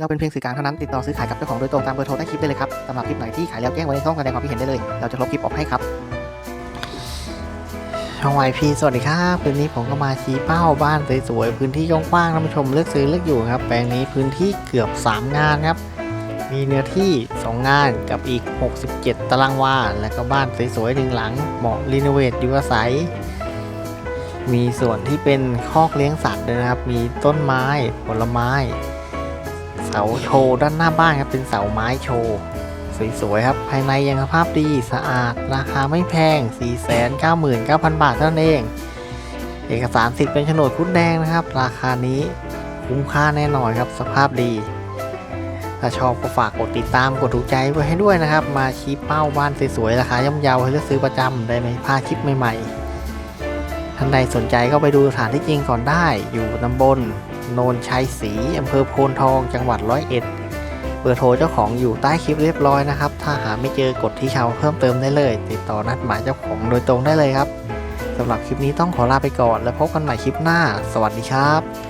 เราเป็นเพียงสื่อกลางเท่านั้นติดต่อซื้อขายกับเจ้าของโดยตรงตามเบอร์โทรใต้คลิปได้เลยครับสำหรับคลิปไหนที่ขายแล้วแจ้งไว้ในช่องแสดงความคิดเห็นได้เลย เราจะลบคลิปออกให้ครับช่องวายพีสวัสดีครับคืนนี้ผมก็มาชี้เป้าบ้านสวยๆพื้นที่กว้างๆท่านผู้ชมเลือกซื้อเลือกอยู่ครับแปลงนี้พื้นที่เกือบ 3 งานครับมีเนื้อที่ 2 งานกับอีก 67 ตารางวาและก็บ้านสวยๆหนึ่งหลังเหมาะรีโนเวทอยู่อาศัย มีส่วนที่เป็นคอกเลี้ยงสัตว์ด้วยนะครับ มีต้นไม้ผลไม้ เสาโชว์ด้านหน้าบ้านครับเป็นเสาไม้โชว์สวยๆครับภายในยังสภาพดีสะอาด ราคาไม่แพง 499,000 บาทเท่านั้นเอง เอกสารสิทธิ์เป็นโฉนดคุดแดงนะครับ ราคานี้คุ้มค่าแน่นอนครับสภาพดี ถ้าชอบก็ฝากกดติดตามกดถูกใจไว้ให้ด้วยนะครับ มาชี้เป้าบ้านสวยๆราคาย่อมเยาให้เลือกซื้อประจำได้ไหมพลาดคลิปใหม่ๆท่านใดสนใจก็ไปดูสถานที่จริงก่อนได้ อยู่ตำบล โนนชัยศรีอำเภอโพนทอง จังหวัดร้อยเอ็ดเบอร์โทรเจ้าของอยู่ใต้คลิปเรียบร้อยนะครับ ถ้าหาไม่เจอกดที่ชาวเพิ่มเติมได้เลย ติดต่อนัดหมายเจ้าของโดยตรงได้เลยครับสำหรับคลิปนี้ต้องขอลาไปก่อน แล้วพบกันใหม่คลิปหน้า สวัสดีครับ